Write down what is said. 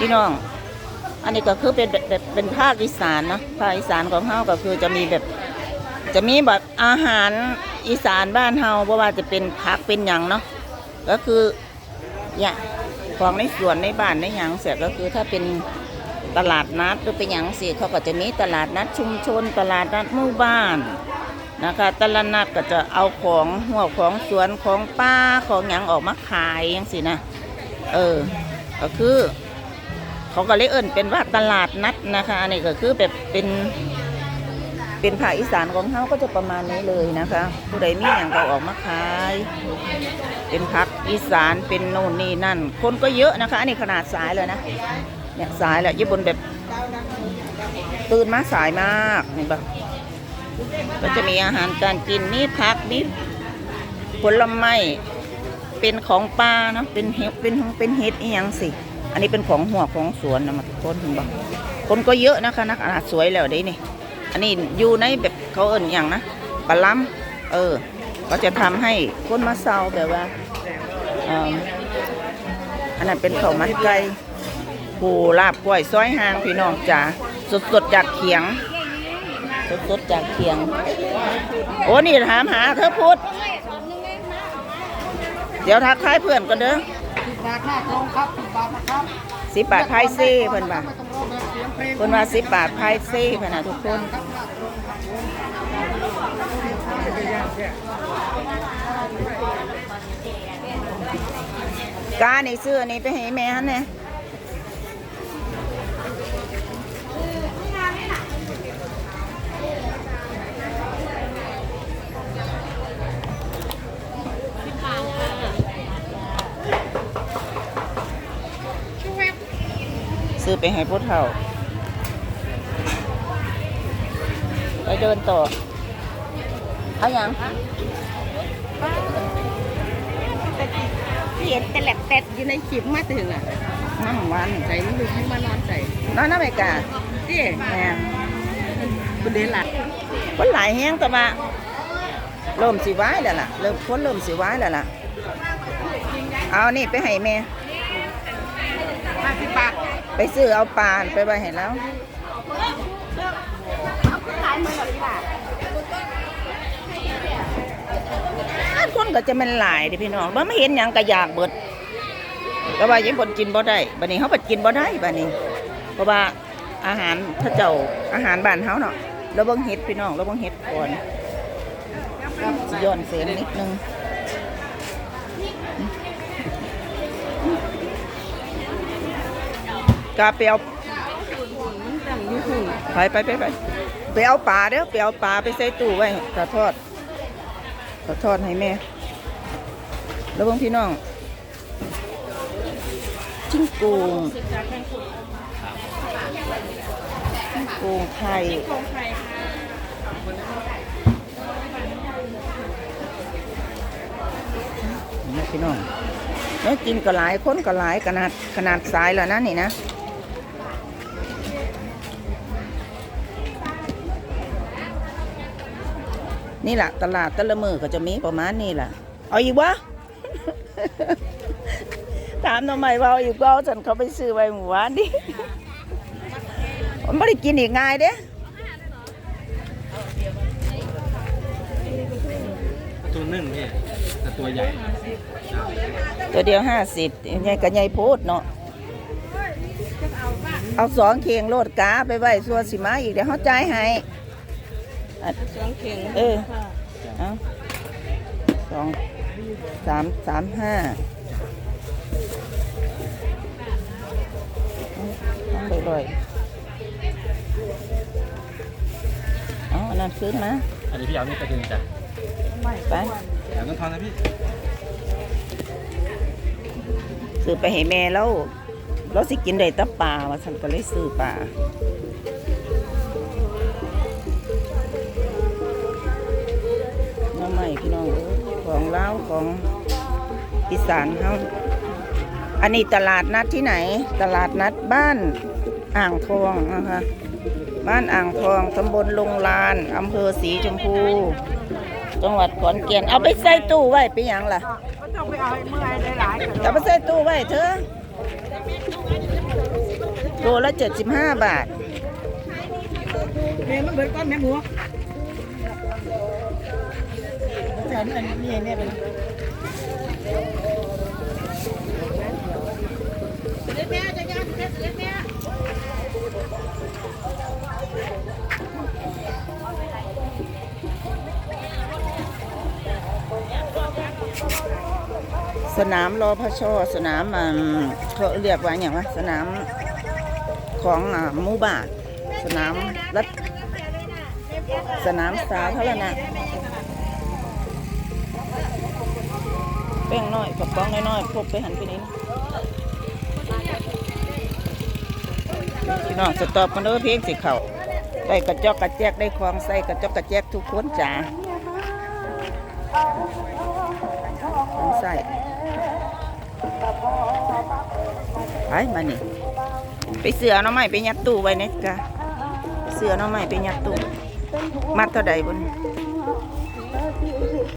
พี่น้อง อันนี้ก็คือเป็นแบบเป็นภาคอีสานเนาะภาคอีสานของเฮาก็คือจะมีแบบ จะมีแบบอาหารอีสานบ้านเฮาเพราะว่าจะเป็นผักเป็นหยังเนาะก็คือเนี่ยของในสวนในบ้านในหยังเสร็จก็คือถ้าเป็นตลาดนัดหรือเป็นหยังสิเขาก็จะมีตลาดนัดชุมชน ตลาดนัดหมู่บ้านนะคะตลาดนัดก็จะเอาของหัวของสวนของป้าของหยังออกมาขายยังสินะ เออ ก็คือ เขาก็เลยเอิ่นเป็นว่าตลาดนัดนะคะอันนี้ก็คือแบบเป็น เป็นภาคอีสานของเขาก็จะประมาณนี้เลยนะคะ ผู้ใดมีอย่างก็ออกมาขาย เป็นพักอีสานเป็นโน่นนี่นั่น คนก็เยอะนะคะ อันนี้ขนาดสายเลยนะเนี่ยสายแหละญี่ปุ่นแบบตื่นมาสายมากเห็นปะก็จะมีอาหารการกินมีผักมีผลไม้เป็นของปลาเนาะเป็นเห็ดเป็นเป็นเห็ดอีหยังสิ อันนี้เป็นของหัวของสวนนะมาทุกคนเห็นปะคนก็เยอะนะคะนะขนาสวยแล้วเด้นี่อันนี้อยู่ในแบบเขาเอิ่นอย่างนะปลาล้ำเออ ก็จะทำให้คนมาเซาแบบว่าอันนั้นเป็นข้าวมันไก่ปูลาบกล้วยซอยหางพี่น้องจ๋าสดๆจากเขียง สดๆจากเขียง โอ้นี่ถามหาเธอพูดเดี๋ยวทักทายเพื่อนกันเด้อ บบาทหน้าตรงครับสิบบาทนะครับสิบบาทไพ่ซี่เพิ่นว่าไม่ต้องรอแบบเสียงเพลงเพิ่นว่าสิบบาทไพ่ซี่เพิ่นน่ะทุกคนครับหน้าตรงครับผมกาในเสื้อนี้ไปให้แม่ฮันเนี่ย ซื้อไปให้ผู้เฒ่า ไปเดินต่อ เอาอย่างเห็นแต่แหลกแตดอยู่ในคลิปมาถึงอะน้ำหวานใจมันดูให้มานอนใจนอนน้ำไม่กาดิแม่คุณเดนหลักคนหลายแห้งแต่ว่าเริ่มสิว้ายแล้วล่ะเริ่มคนเริ่มสิว้ายแล้วล่ะ เอานี่ไปให้แม่ห้าสิบบาท ไปซื้อเอาปลาไปไว้ให้แล้วคนก็จะเป็นหลายดิพี่น้องบ่ไม่เห็นหยังก็อยากเบิดแต่ว่ายังคนกินบ่ได้บัดนี้เขาไปกินบ่ได้บัดนี้ เพราะว่าอาหารถ้าเจ้าอาหารบ้านเฮาเนาะเราบิ่งเห็ดพี่น้องเราบิ่งเห็ดก่อนสิย้อนเสียงนิดนึง กาไปเอาไปไปไปไปไปเอาปลาเด้อไปเอาปลาไปใส่ตู้ไว้กระทอดกระทอดให้แม่ แล้วบางพี่น้องจิ้งกูงจิ้งกูงไข่นี่พี่น้องแล้วกินก็หลายคนก็หลายขนาดขนาดสายแล้วนะนี่นะ นี่แหละตลาดแตะละมือก็จะมีประมาณนี้แหละเอาอีกวะถามทำไมว่าเอาอีกว่าฉันเขาไปซื้อไว้หมู่บ้านดิมันไม่ได้กินอีกง่ายเด้ตัวนึ่งเนี่ยแต่ตัวใหญ่ ตัวเดียวห้าสิบใหญ่กับใหญ่โพดเนาะเอาสองเคียงโลดกาไปไว้ส่วนสิมาอีกเดี๋ยวเขาจ่ายให้อะ สองเข่งเออ เอาสองสามสามห้าต้องบ่อยๆเอาอันนั้นขึ้นมาอันนี้พี่เอานี่ไปดึงจ้ะไปเดี๋ยวต้องทอนนะพี่ซื้อไปให้แม่แล้วเราสิกินได้ตับปลาว่าฉันก็เลยซื้อปลา เล้าวของอีสานเขาอันนี้ตลาดนัดที่ไหน ตลาดนัดบ้านอ่างทองนะคะ บ้านอ่างทองตำบลลงลานอำเภอสีชมพู จังหวัดขอนแก่นเอาไปใส่ตู้ไว้ไปนหยังล่ะก็ต้องไปเอาให้เมื่อยหลายๆกันจะไปใส่ตู้ไว้เถอะโลละเจ็ดสิบห้าบาทเมย์มันเบิดก้อนแม่หมู จานอันนี้เนี่ยเป็นสนามรอพระชอสนามเขาเรียกว่าอย่างว่าสนามของหมู่บ้านสนามรัฐสนามสาธารณะ แป้งน้อยกับป้องน้อยๆพกไปหันไปนี้นะพี่น้องสตอบกันเด้อเพลงสิเขาได้กระจอกกระแจกได้ควงใส่กระจอกกระแจกทุกคนจ้าของใส่ไปมานี่ไปเสือน้องใหม่ไปยัดตู้ไว้เนี่ยจ้ะเสือน้องใหม่ไปยัดตู้มัดเท่าใดบน